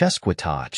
Chesquatach.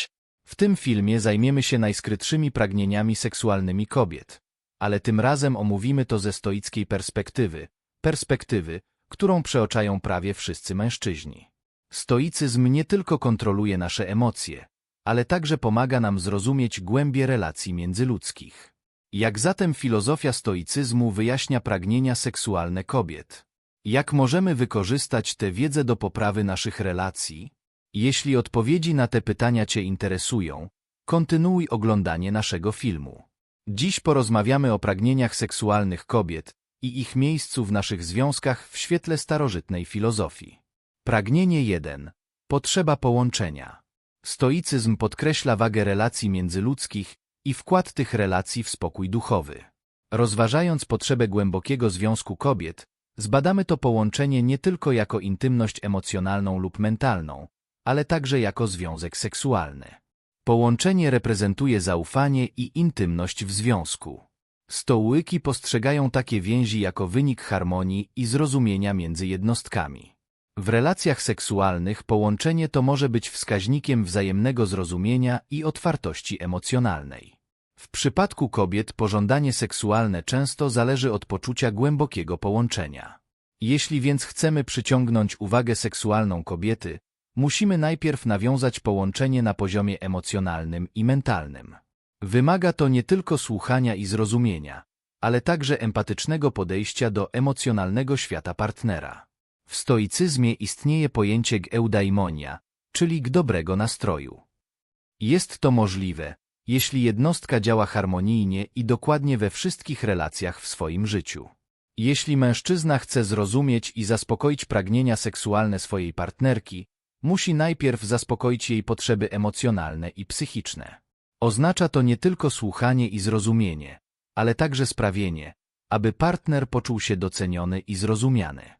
W tym filmie zajmiemy się najskrytszymi pragnieniami seksualnymi kobiet, ale tym razem omówimy to ze stoickiej perspektywy, perspektywy, którą przeoczają prawie wszyscy mężczyźni. Stoicyzm nie tylko kontroluje nasze emocje, ale także pomaga nam zrozumieć głębie relacji międzyludzkich. Jak zatem filozofia stoicyzmu wyjaśnia pragnienia seksualne kobiet? Jak możemy wykorzystać tę wiedzę do poprawy naszych relacji? Jeśli odpowiedzi na te pytania Cię interesują, kontynuuj oglądanie naszego filmu. Dziś porozmawiamy o pragnieniach seksualnych kobiet i ich miejscu w naszych związkach w świetle starożytnej filozofii. Pragnienie 1. Potrzeba połączenia. Stoicyzm podkreśla wagę relacji międzyludzkich i wkład tych relacji w spokój duchowy. Rozważając potrzebę głębokiego związku kobiet, zbadamy to połączenie nie tylko jako intymność emocjonalną lub mentalną, ale także jako związek seksualny. Połączenie reprezentuje zaufanie i intymność w związku. Stołyki postrzegają takie więzi jako wynik harmonii i zrozumienia między jednostkami. W relacjach seksualnych połączenie to może być wskaźnikiem wzajemnego zrozumienia i otwartości emocjonalnej. W przypadku kobiet pożądanie seksualne często zależy od poczucia głębokiego połączenia. Jeśli więc chcemy przyciągnąć uwagę seksualną kobiety, musimy najpierw nawiązać połączenie na poziomie emocjonalnym i mentalnym. Wymaga to nie tylko słuchania i zrozumienia, ale także empatycznego podejścia do emocjonalnego świata partnera. W stoicyzmie istnieje pojęcie eudaimonia, czyli dobrego nastroju. Jest to możliwe, jeśli jednostka działa harmonijnie i dokładnie we wszystkich relacjach w swoim życiu. Jeśli mężczyzna chce zrozumieć i zaspokoić pragnienia seksualne swojej partnerki, musi najpierw zaspokoić jej potrzeby emocjonalne i psychiczne. Oznacza to nie tylko słuchanie i zrozumienie, ale także sprawienie, aby partner poczuł się doceniony i zrozumiany.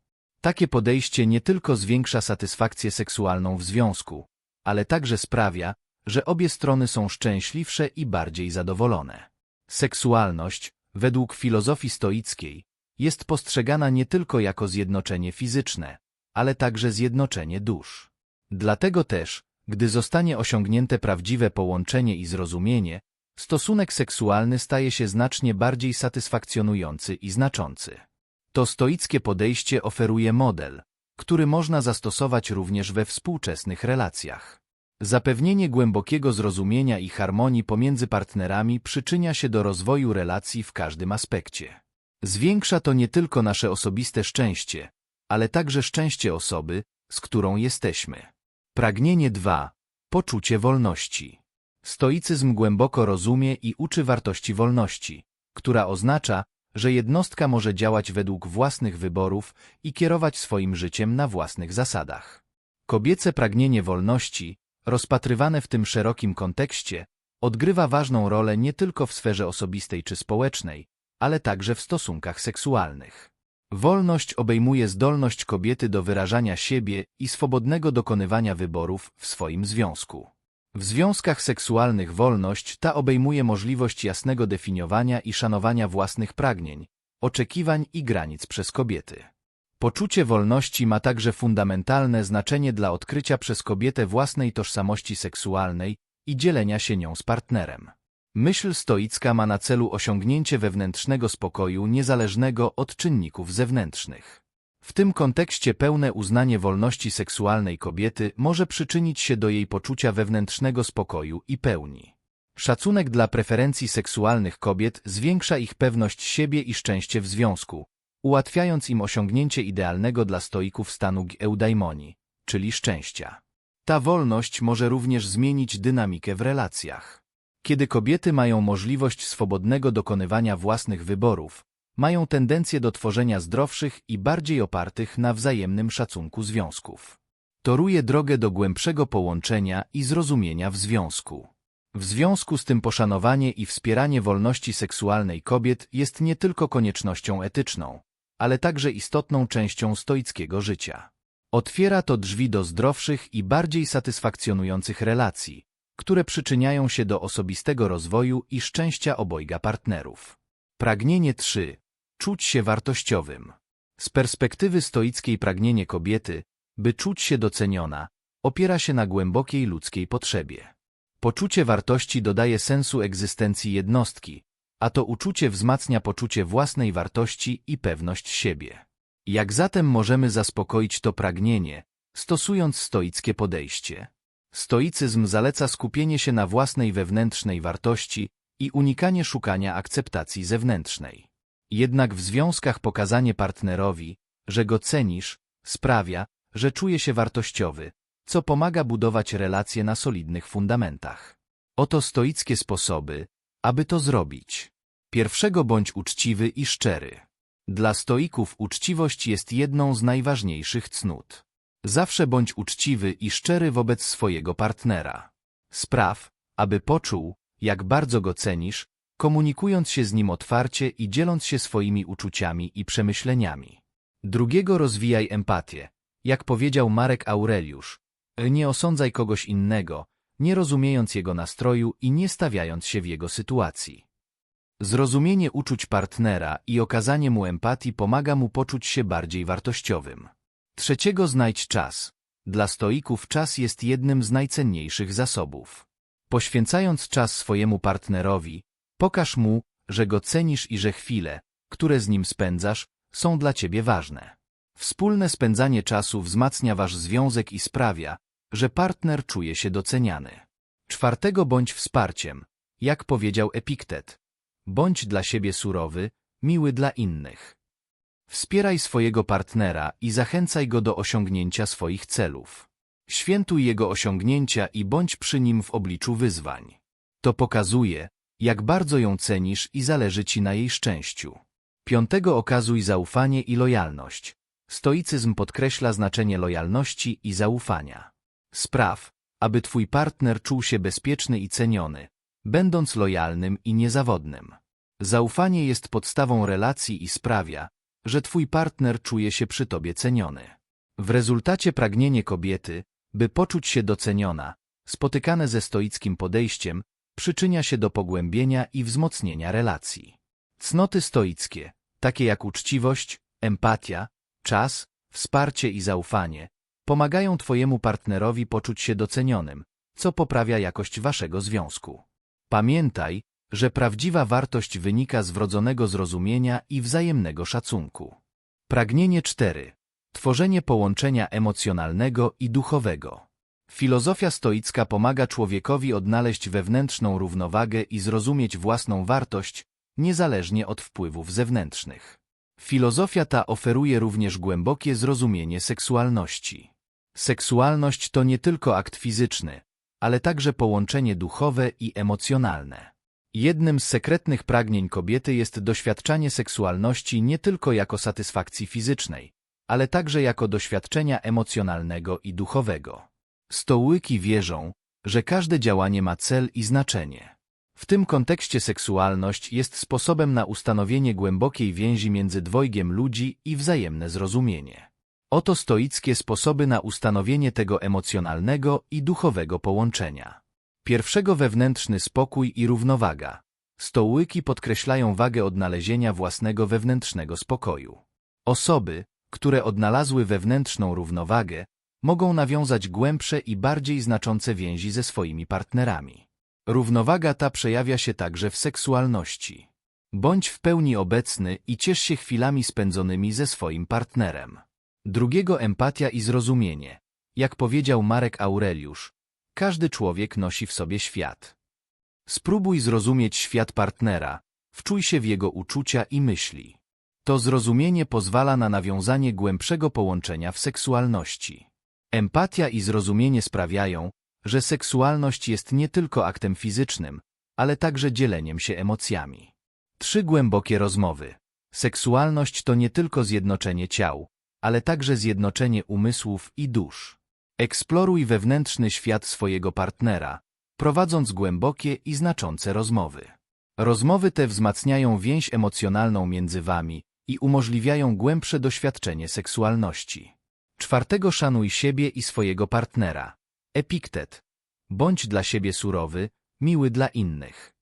Takie podejście nie tylko zwiększa satysfakcję seksualną w związku, ale także sprawia, że obie strony są szczęśliwsze i bardziej zadowolone. Seksualność, według filozofii stoickiej, jest postrzegana nie tylko jako zjednoczenie fizyczne, ale także zjednoczenie dusz. Dlatego też, gdy zostanie osiągnięte prawdziwe połączenie i zrozumienie, stosunek seksualny staje się znacznie bardziej satysfakcjonujący i znaczący. To stoickie podejście oferuje model, który można zastosować również we współczesnych relacjach. Zapewnienie głębokiego zrozumienia i harmonii pomiędzy partnerami przyczynia się do rozwoju relacji w każdym aspekcie. Zwiększa to nie tylko nasze osobiste szczęście, ale także szczęście osoby, z którą jesteśmy. Pragnienie 2. Poczucie wolności. Stoicyzm głęboko rozumie i uczy wartości wolności, która oznacza, że jednostka może działać według własnych wyborów i kierować swoim życiem na własnych zasadach. Kobiece pragnienie wolności, rozpatrywane w tym szerokim kontekście, odgrywa ważną rolę nie tylko w sferze osobistej czy społecznej, ale także w stosunkach seksualnych. Wolność obejmuje zdolność kobiety do wyrażania siebie i swobodnego dokonywania wyborów w swoim związku. W związkach seksualnych wolność ta obejmuje możliwość jasnego definiowania i szanowania własnych pragnień, oczekiwań i granic przez kobiety. Poczucie wolności ma także fundamentalne znaczenie dla odkrycia przez kobietę własnej tożsamości seksualnej i dzielenia się nią z partnerem. Myśl stoicka ma na celu osiągnięcie wewnętrznego spokoju niezależnego od czynników zewnętrznych. W tym kontekście pełne uznanie wolności seksualnej kobiety może przyczynić się do jej poczucia wewnętrznego spokoju i pełni. Szacunek dla preferencji seksualnych kobiet zwiększa ich pewność siebie i szczęście w związku, ułatwiając im osiągnięcie idealnego dla stoików stanu eudaimonii, czyli szczęścia. Ta wolność może również zmienić dynamikę w relacjach. Kiedy kobiety mają możliwość swobodnego dokonywania własnych wyborów, mają tendencję do tworzenia zdrowszych i bardziej opartych na wzajemnym szacunku związków. Toruje drogę do głębszego połączenia i zrozumienia w związku. W związku z tym poszanowanie i wspieranie wolności seksualnej kobiet jest nie tylko koniecznością etyczną, ale także istotną częścią stoickiego życia. Otwiera to drzwi do zdrowszych i bardziej satysfakcjonujących relacji, które przyczyniają się do osobistego rozwoju i szczęścia obojga partnerów. Pragnienie 3. Czuć się wartościowym. Z perspektywy stoickiej pragnienie kobiety, by czuć się doceniona, opiera się na głębokiej ludzkiej potrzebie. Poczucie wartości dodaje sensu egzystencji jednostki, a to uczucie wzmacnia poczucie własnej wartości i pewność siebie. Jak zatem możemy zaspokoić to pragnienie, stosując stoickie podejście? Stoicyzm zaleca skupienie się na własnej wewnętrznej wartości i unikanie szukania akceptacji zewnętrznej. Jednak w związkach pokazanie partnerowi, że go cenisz, sprawia, że czuje się wartościowy, co pomaga budować relacje na solidnych fundamentach. Oto stoickie sposoby, aby to zrobić. Pierwszego bądź uczciwy i szczery. Dla stoików uczciwość jest jedną z najważniejszych cnót. Zawsze bądź uczciwy i szczery wobec swojego partnera. Spraw, aby poczuł, jak bardzo go cenisz, komunikując się z nim otwarcie i dzieląc się swoimi uczuciami i przemyśleniami. Drugiego rozwijaj empatię. Jak powiedział Marek Aureliusz, nie osądzaj kogoś innego, nie rozumiejąc jego nastroju i nie stawiając się w jego sytuacji. Zrozumienie uczuć partnera i okazanie mu empatii pomaga mu poczuć się bardziej wartościowym. Trzeciego znajdź czas. Dla stoików czas jest jednym z najcenniejszych zasobów. Poświęcając czas swojemu partnerowi, pokaż mu, że go cenisz i że chwile, które z nim spędzasz, są dla ciebie ważne. Wspólne spędzanie czasu wzmacnia wasz związek i sprawia, że partner czuje się doceniany. Czwartego bądź wsparciem, jak powiedział Epiktet. Bądź dla siebie surowy, miły dla innych. Wspieraj swojego partnera i zachęcaj go do osiągnięcia swoich celów. Świętuj jego osiągnięcia i bądź przy nim w obliczu wyzwań. To pokazuje, jak bardzo ją cenisz i zależy ci na jej szczęściu. Piątego okazuj zaufanie i lojalność. Stoicyzm podkreśla znaczenie lojalności i zaufania. Spraw, aby twój partner czuł się bezpieczny i ceniony, będąc lojalnym i niezawodnym. Zaufanie jest podstawą relacji i sprawia, że twój partner czuje się przy tobie ceniony. W rezultacie pragnienie kobiety, by poczuć się doceniona, spotykane ze stoickim podejściem, przyczynia się do pogłębienia i wzmocnienia relacji. Cnoty stoickie, takie jak uczciwość, empatia, czas, wsparcie i zaufanie, pomagają twojemu partnerowi poczuć się docenionym, co poprawia jakość waszego związku. Pamiętaj, że prawdziwa wartość wynika z wrodzonego zrozumienia i wzajemnego szacunku. Pragnienie 4. Tworzenie połączenia emocjonalnego i duchowego. Filozofia stoicka pomaga człowiekowi odnaleźć wewnętrzną równowagę i zrozumieć własną wartość, niezależnie od wpływów zewnętrznych. Filozofia ta oferuje również głębokie zrozumienie seksualności. Seksualność to nie tylko akt fizyczny, ale także połączenie duchowe i emocjonalne. Jednym z sekretnych pragnień kobiety jest doświadczanie seksualności nie tylko jako satysfakcji fizycznej, ale także jako doświadczenia emocjonalnego i duchowego. Stołyki wierzą, że każde działanie ma cel i znaczenie. W tym kontekście seksualność jest sposobem na ustanowienie głębokiej więzi między dwojgiem ludzi i wzajemne zrozumienie. Oto stoickie sposoby na ustanowienie tego emocjonalnego i duchowego połączenia. Pierwszego wewnętrzny spokój i równowaga. Stołyki podkreślają wagę odnalezienia własnego wewnętrznego spokoju. Osoby, które odnalazły wewnętrzną równowagę, mogą nawiązać głębsze i bardziej znaczące więzi ze swoimi partnerami. Równowaga ta przejawia się także w seksualności. Bądź w pełni obecny i ciesz się chwilami spędzonymi ze swoim partnerem. Drugiego empatia i zrozumienie. Jak powiedział Marek Aureliusz, każdy człowiek nosi w sobie świat. Spróbuj zrozumieć świat partnera, wczuj się w jego uczucia i myśli. To zrozumienie pozwala na nawiązanie głębszego połączenia w seksualności. Empatia i zrozumienie sprawiają, że seksualność jest nie tylko aktem fizycznym, ale także dzieleniem się emocjami. Trzy głębokie rozmowy. Seksualność to nie tylko zjednoczenie ciał, ale także zjednoczenie umysłów i dusz. Eksploruj wewnętrzny świat swojego partnera, prowadząc głębokie i znaczące rozmowy. Rozmowy te wzmacniają więź emocjonalną między wami i umożliwiają głębsze doświadczenie seksualności. Czwartego szanuj siebie i swojego partnera. Epiktet. Bądź dla siebie surowy, miły dla innych.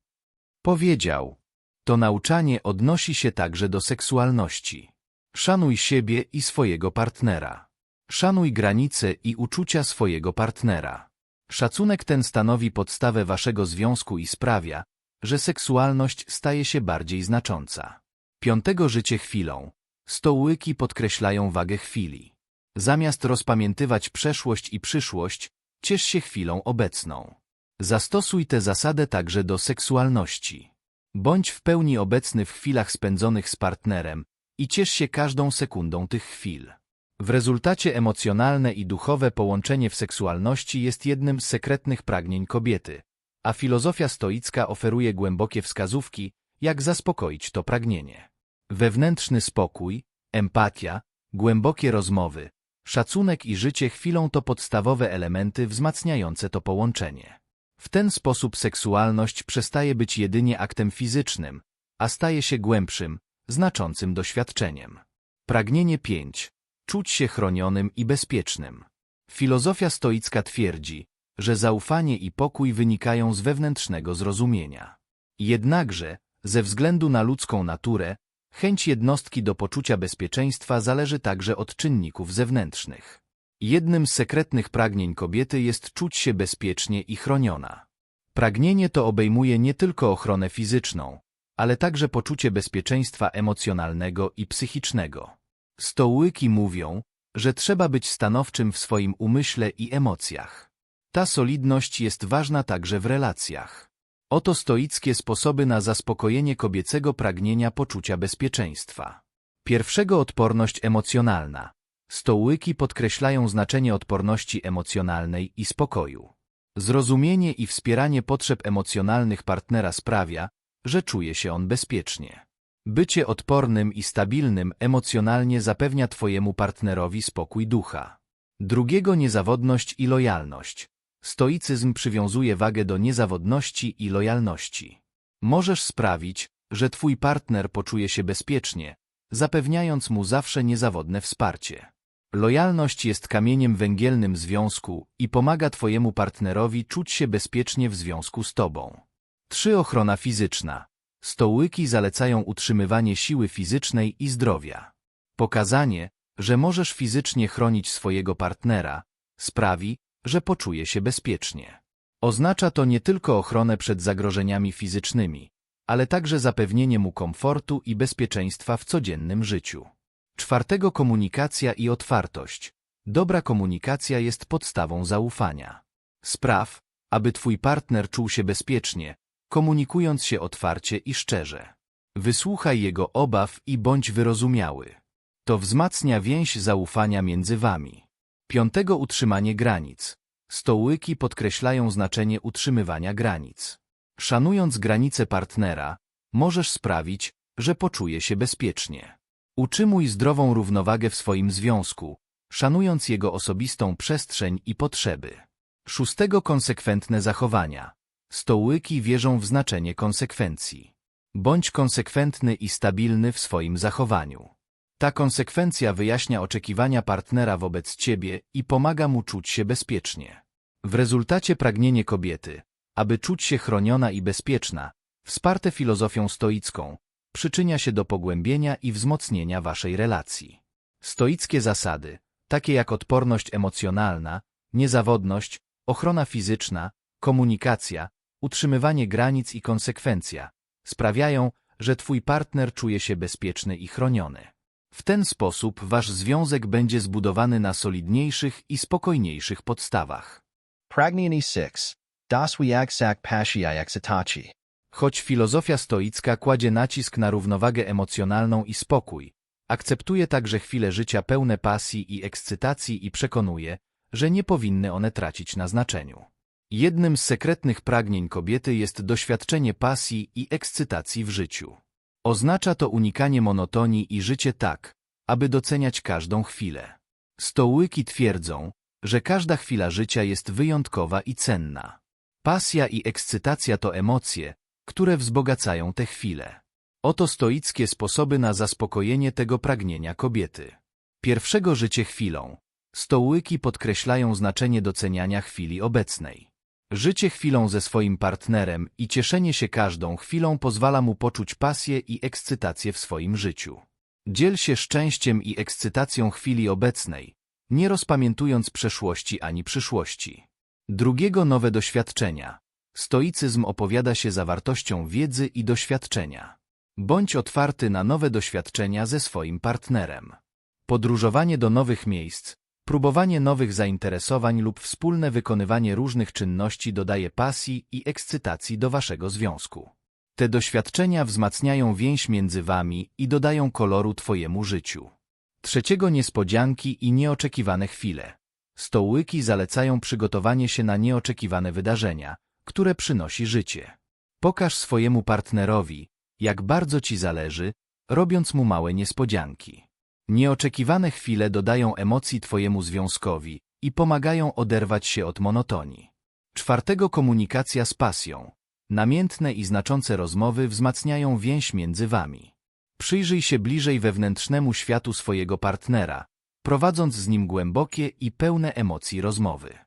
Powiedział. To nauczanie odnosi się także do seksualności. Szanuj siebie i swojego partnera. Szanuj granice i uczucia swojego partnera. Szacunek ten stanowi podstawę waszego związku i sprawia, że seksualność staje się bardziej znacząca. Piątego życie chwilą. Stołyki podkreślają wagę chwili. Zamiast rozpamiętywać przeszłość i przyszłość, ciesz się chwilą obecną. Zastosuj tę zasadę także do seksualności. Bądź w pełni obecny w chwilach spędzonych z partnerem i ciesz się każdą sekundą tych chwil. W rezultacie emocjonalne i duchowe połączenie w seksualności jest jednym z sekretnych pragnień kobiety, a filozofia stoicka oferuje głębokie wskazówki, jak zaspokoić to pragnienie. Wewnętrzny spokój, empatia, głębokie rozmowy, szacunek i życie chwilą to podstawowe elementy wzmacniające to połączenie. W ten sposób seksualność przestaje być jedynie aktem fizycznym, a staje się głębszym, znaczącym doświadczeniem. Pragnienie 5. Czuć się chronionym i bezpiecznym. Filozofia stoicka twierdzi, że zaufanie i pokój wynikają z wewnętrznego zrozumienia. Jednakże, ze względu na ludzką naturę, chęć jednostki do poczucia bezpieczeństwa zależy także od czynników zewnętrznych. Jednym z sekretnych pragnień kobiety jest czuć się bezpiecznie i chroniona. Pragnienie to obejmuje nie tylko ochronę fizyczną, ale także poczucie bezpieczeństwa emocjonalnego i psychicznego. Stołyki mówią, że trzeba być stanowczym w swoim umyśle i emocjach. Ta solidność jest ważna także w relacjach. Oto stoickie sposoby na zaspokojenie kobiecego pragnienia poczucia bezpieczeństwa. Pierwszego odporność emocjonalna. Stołyki podkreślają znaczenie odporności emocjonalnej i spokoju. Zrozumienie i wspieranie potrzeb emocjonalnych partnera sprawia, że czuje się on bezpiecznie. Bycie odpornym i stabilnym emocjonalnie zapewnia Twojemu partnerowi spokój ducha. Drugiego niezawodność i lojalność. Stoicyzm przywiązuje wagę do niezawodności i lojalności. Możesz sprawić, że Twój partner poczuje się bezpiecznie, zapewniając mu zawsze niezawodne wsparcie. Lojalność jest kamieniem węgielnym związku i pomaga Twojemu partnerowi czuć się bezpiecznie w związku z Tobą. 3. Ochrona fizyczna. Stołyki zalecają utrzymywanie siły fizycznej i zdrowia. Pokazanie, że możesz fizycznie chronić swojego partnera, sprawi, że poczuje się bezpiecznie. Oznacza to nie tylko ochronę przed zagrożeniami fizycznymi, ale także zapewnienie mu komfortu i bezpieczeństwa w codziennym życiu. Czwartego komunikacja i otwartość. Dobra komunikacja jest podstawą zaufania. Spraw, aby twój partner czuł się bezpiecznie, komunikując się otwarcie i szczerze. Wysłuchaj jego obaw i bądź wyrozumiały. To wzmacnia więź zaufania między wami. Piątego utrzymanie granic. Stołyki podkreślają znaczenie utrzymywania granic. Szanując granice partnera, możesz sprawić, że poczuje się bezpiecznie. Utrzymuj zdrową równowagę w swoim związku, szanując jego osobistą przestrzeń i potrzeby. Szóstego konsekwentne zachowania. Stołyki wierzą w znaczenie konsekwencji. Bądź konsekwentny i stabilny w swoim zachowaniu. Ta konsekwencja wyjaśnia oczekiwania partnera wobec ciebie i pomaga mu czuć się bezpiecznie. W rezultacie pragnienie kobiety, aby czuć się chroniona i bezpieczna, wsparte filozofią stoicką, przyczynia się do pogłębienia i wzmocnienia waszej relacji. Stoickie zasady, takie jak odporność emocjonalna, niezawodność, ochrona fizyczna, komunikacja, utrzymywanie granic i konsekwencja, sprawiają, że twój partner czuje się bezpieczny i chroniony. W ten sposób wasz związek będzie zbudowany na solidniejszych i spokojniejszych podstawach. Pragnienie 6. Das Wiagsak Pasiayak Satachi. Choć filozofia stoicka kładzie nacisk na równowagę emocjonalną i spokój, akceptuje także chwile życia pełne pasji i ekscytacji i przekonuje, że nie powinny one tracić na znaczeniu. Jednym z sekretnych pragnień kobiety jest doświadczenie pasji i ekscytacji w życiu. Oznacza to unikanie monotonii i życie tak, aby doceniać każdą chwilę. Stołyki twierdzą, że każda chwila życia jest wyjątkowa i cenna. Pasja i ekscytacja to emocje, które wzbogacają te chwile. Oto stoickie sposoby na zaspokojenie tego pragnienia kobiety. Pierwszego życie chwilą. Stołyki podkreślają znaczenie doceniania chwili obecnej. Życie chwilą ze swoim partnerem i cieszenie się każdą chwilą pozwala mu poczuć pasję i ekscytację w swoim życiu. Dziel się szczęściem i ekscytacją chwili obecnej, nie rozpamiętując przeszłości ani przyszłości. Drugiego nowe doświadczenia. Stoicyzm opowiada się zawartością wiedzy i doświadczenia. Bądź otwarty na nowe doświadczenia ze swoim partnerem. Podróżowanie do nowych miejsc, próbowanie nowych zainteresowań lub wspólne wykonywanie różnych czynności dodaje pasji i ekscytacji do waszego związku. Te doświadczenia wzmacniają więź między wami i dodają koloru twojemu życiu. Trzeciego niespodzianki i nieoczekiwane chwile. Stołyki zalecają przygotowanie się na nieoczekiwane wydarzenia, które przynosi życie. Pokaż swojemu partnerowi, jak bardzo ci zależy, robiąc mu małe niespodzianki. Nieoczekiwane chwile dodają emocji twojemu związkowi i pomagają oderwać się od monotonii. Czwartego komunikacja z pasją. Namiętne i znaczące rozmowy wzmacniają więź między wami. Przyjrzyj się bliżej wewnętrznemu światu swojego partnera, prowadząc z nim głębokie i pełne emocji rozmowy.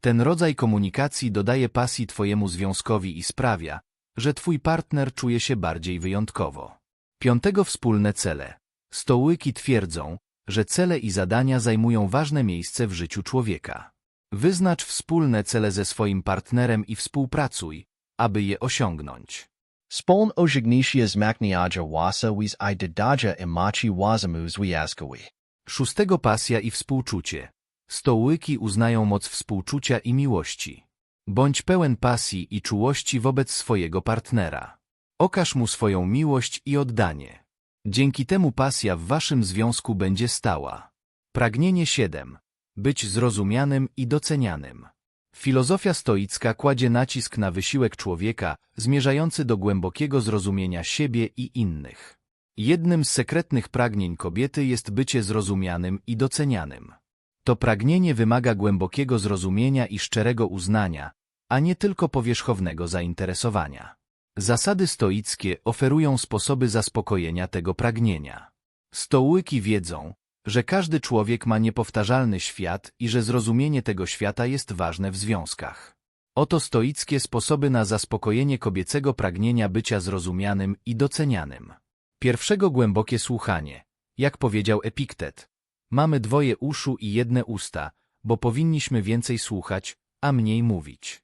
Ten rodzaj komunikacji dodaje pasji twojemu związkowi i sprawia, że twój partner czuje się bardziej wyjątkowo. Piątego wspólne cele. Stołyki twierdzą, że cele i zadania zajmują ważne miejsce w życiu człowieka. Wyznacz wspólne cele ze swoim partnerem i współpracuj, aby je osiągnąć. Spoln osignisia zmakniaja wasa wiz i dedaja imachi wazamu zwiaskawi. Szóstego pasja i współczucie. Stołyki uznają moc współczucia i miłości. Bądź pełen pasji i czułości wobec swojego partnera. Okaż mu swoją miłość i oddanie. Dzięki temu pasja w waszym związku będzie stała. Pragnienie 7. Być zrozumianym i docenianym. Filozofia stoicka kładzie nacisk na wysiłek człowieka zmierzający do głębokiego zrozumienia siebie i innych. Jednym z sekretnych pragnień kobiety jest bycie zrozumianym i docenianym. To pragnienie wymaga głębokiego zrozumienia i szczerego uznania, a nie tylko powierzchownego zainteresowania. Zasady stoickie oferują sposoby zaspokojenia tego pragnienia. Stołyki wiedzą, że każdy człowiek ma niepowtarzalny świat i że zrozumienie tego świata jest ważne w związkach. Oto stoickie sposoby na zaspokojenie kobiecego pragnienia bycia zrozumianym i docenianym. Pierwszego głębokie słuchanie. Jak powiedział Epiktet, mamy dwoje uszu i jedne usta, bo powinniśmy więcej słuchać, a mniej mówić.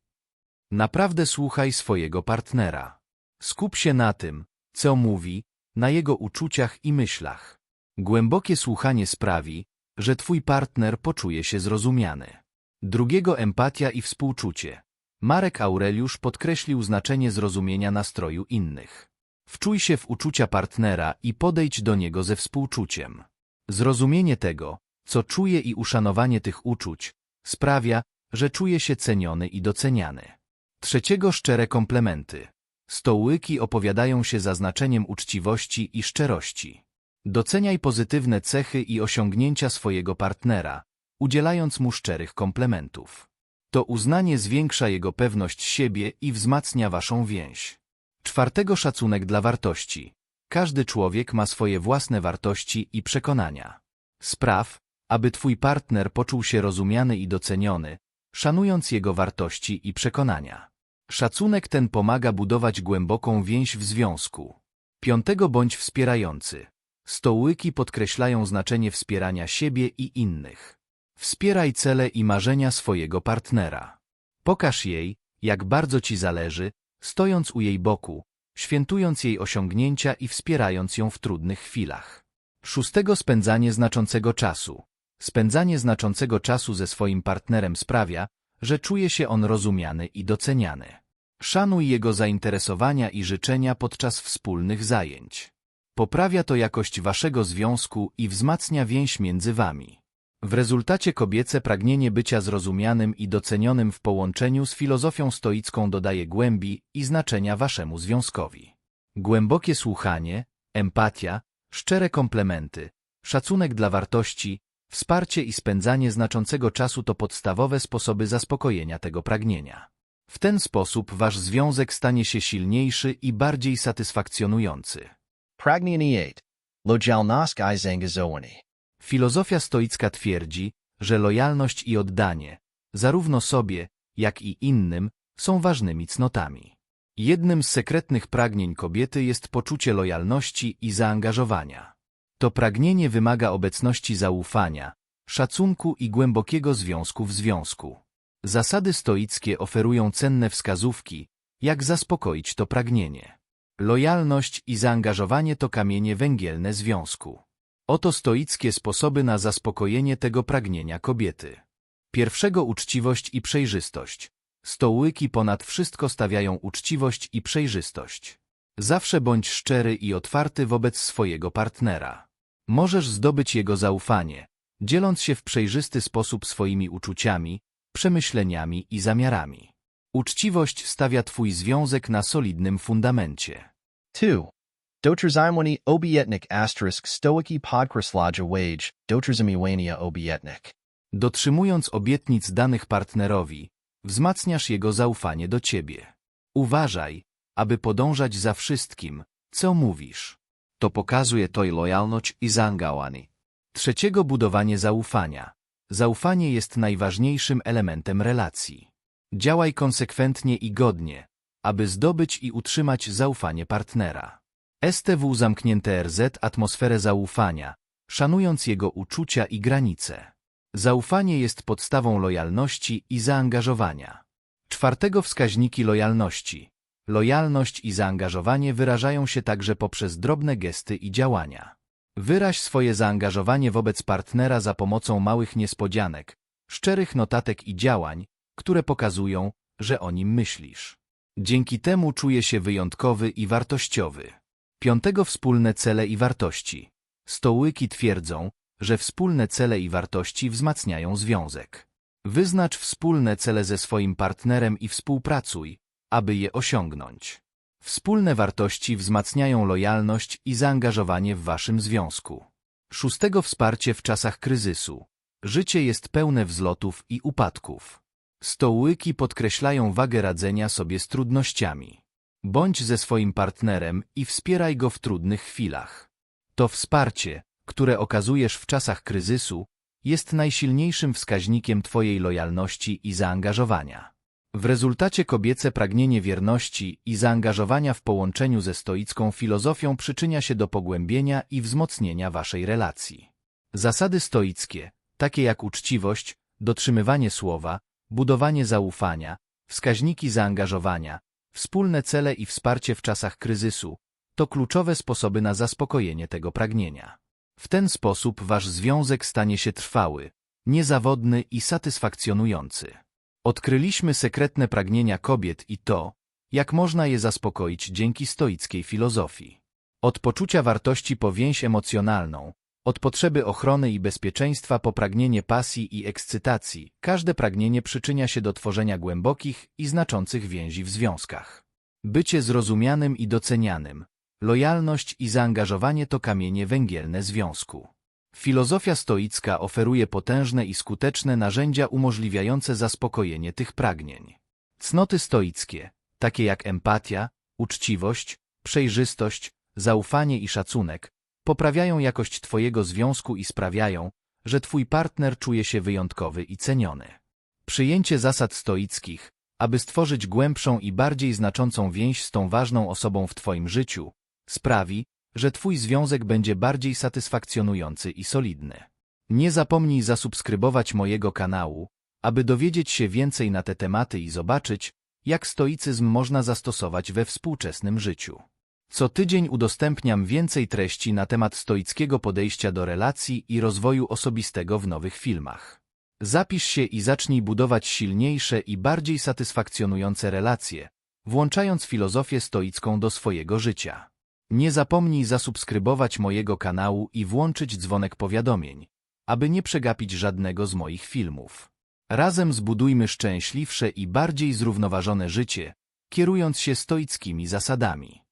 Naprawdę słuchaj swojego partnera. Skup się na tym, co mówi, na jego uczuciach i myślach. Głębokie słuchanie sprawi, że twój partner poczuje się zrozumiany. Drugiego empatia i współczucie. Marek Aureliusz podkreślił znaczenie zrozumienia nastroju innych. Wczuj się w uczucia partnera i podejdź do niego ze współczuciem. Zrozumienie tego, co czuje i uszanowanie tych uczuć sprawia, że czuje się ceniony i doceniany. Trzeciego szczere komplementy. Stołyki opowiadają się za znaczeniem uczciwości i szczerości. Doceniaj pozytywne cechy i osiągnięcia swojego partnera, udzielając mu szczerych komplementów. To uznanie zwiększa jego pewność siebie i wzmacnia waszą więź. Czwartego szacunek dla wartości. Każdy człowiek ma swoje własne wartości i przekonania. Spraw, aby twój partner poczuł się rozumiany i doceniony, szanując jego wartości i przekonania. Szacunek ten pomaga budować głęboką więź w związku. Piątego bądź wspierający. Stołyki podkreślają znaczenie wspierania siebie i innych. Wspieraj cele i marzenia swojego partnera. Pokaż jej, jak bardzo ci zależy, stojąc u jej boku, świętując jej osiągnięcia i wspierając ją w trudnych chwilach. Szóstego spędzanie znaczącego czasu. Spędzanie znaczącego czasu ze swoim partnerem sprawia, że czuje się on rozumiany i doceniany. Szanuj jego zainteresowania i życzenia podczas wspólnych zajęć. Poprawia to jakość waszego związku i wzmacnia więź między wami. W rezultacie kobiece pragnienie bycia zrozumianym i docenionym w połączeniu z filozofią stoicką dodaje głębi i znaczenia waszemu związkowi. Głębokie słuchanie, empatia, szczere komplementy, szacunek dla wartości, wsparcie i spędzanie znaczącego czasu to podstawowe sposoby zaspokojenia tego pragnienia. W ten sposób wasz związek stanie się silniejszy i bardziej satysfakcjonujący. Pragnienie 8. Lojalność i zaangażowanie. Filozofia stoicka twierdzi, że lojalność i oddanie, zarówno sobie, jak i innym, są ważnymi cnotami. Jednym z sekretnych pragnień kobiety jest poczucie lojalności i zaangażowania. To pragnienie wymaga obecności zaufania, szacunku i głębokiego związku w związku. Zasady stoickie oferują cenne wskazówki, jak zaspokoić to pragnienie. Lojalność i zaangażowanie to kamienie węgielne związku. Oto stoickie sposoby na zaspokojenie tego pragnienia kobiety. Pierwszego uczciwość i przejrzystość. Stołyki ponad wszystko stawiają uczciwość i przejrzystość. Zawsze bądź szczery i otwarty wobec swojego partnera. Możesz zdobyć jego zaufanie, dzieląc się w przejrzysty sposób swoimi uczuciami, przemyśleniami i zamiarami. Uczciwość stawia twój związek na solidnym fundamencie. 2. Dotrzymanie obietnik asterisk stoiki podkreślaja wage, dotrzymywania obietnik. Dotrzymując obietnic danych partnerowi, wzmacniasz jego zaufanie do ciebie. Uważaj, aby podążać za wszystkim, co mówisz. To pokazuje toj lojalność i zaangażowanie. Trzeciego budowanie zaufania. Zaufanie jest najważniejszym elementem relacji. Działaj konsekwentnie i godnie, aby zdobyć i utrzymać zaufanie partnera. STW zamknięte RZ atmosferę zaufania, szanując jego uczucia i granice. Zaufanie jest podstawą lojalności i zaangażowania. Czwartego wskaźniki lojalności. Lojalność i zaangażowanie wyrażają się także poprzez drobne gesty i działania. Wyraź swoje zaangażowanie wobec partnera za pomocą małych niespodzianek, szczerych notatek i działań, które pokazują, że o nim myślisz. Dzięki temu czuje się wyjątkowy i wartościowy. Piątego wspólne cele i wartości. Stołyki twierdzą, że wspólne cele i wartości wzmacniają związek. Wyznacz wspólne cele ze swoim partnerem i współpracuj, aby je osiągnąć. Wspólne wartości wzmacniają lojalność i zaangażowanie w waszym związku. Szóstego wsparcie w czasach kryzysu. Życie jest pełne wzlotów i upadków. Stołyki podkreślają wagę radzenia sobie z trudnościami. Bądź ze swoim partnerem i wspieraj go w trudnych chwilach. To wsparcie, które okazujesz w czasach kryzysu, jest najsilniejszym wskaźnikiem Twojej lojalności i zaangażowania. W rezultacie kobiece pragnienie wierności i zaangażowania w połączeniu ze stoicką filozofią przyczynia się do pogłębienia i wzmocnienia Waszej relacji. Zasady stoickie, takie jak uczciwość, dotrzymywanie słowa, budowanie zaufania, wskaźniki zaangażowania, wspólne cele i wsparcie w czasach kryzysu, to kluczowe sposoby na zaspokojenie tego pragnienia. W ten sposób wasz związek stanie się trwały, niezawodny i satysfakcjonujący. Odkryliśmy sekretne pragnienia kobiet i to, jak można je zaspokoić dzięki stoickiej filozofii. Od poczucia wartości po więź emocjonalną, od potrzeby ochrony i bezpieczeństwa po pragnienie pasji i ekscytacji, każde pragnienie przyczynia się do tworzenia głębokich i znaczących więzi w związkach. Bycie zrozumianym i docenianym, lojalność i zaangażowanie to kamienie węgielne związku. Filozofia stoicka oferuje potężne i skuteczne narzędzia umożliwiające zaspokojenie tych pragnień. Cnoty stoickie, takie jak empatia, uczciwość, przejrzystość, zaufanie i szacunek, poprawiają jakość Twojego związku i sprawiają, że Twój partner czuje się wyjątkowy i ceniony. Przyjęcie zasad stoickich, aby stworzyć głębszą i bardziej znaczącą więź z tą ważną osobą w Twoim życiu, sprawi, że Twój związek będzie bardziej satysfakcjonujący i solidny. Nie zapomnij zasubskrybować mojego kanału, aby dowiedzieć się więcej na te tematy i zobaczyć, jak stoicyzm można zastosować we współczesnym życiu. Co tydzień udostępniam więcej treści na temat stoickiego podejścia do relacji i rozwoju osobistego w nowych filmach. Zapisz się i zacznij budować silniejsze i bardziej satysfakcjonujące relacje, włączając filozofię stoicką do swojego życia. Nie zapomnij zasubskrybować mojego kanału i włączyć dzwonek powiadomień, aby nie przegapić żadnego z moich filmów. Razem zbudujmy szczęśliwsze i bardziej zrównoważone życie, kierując się stoickimi zasadami.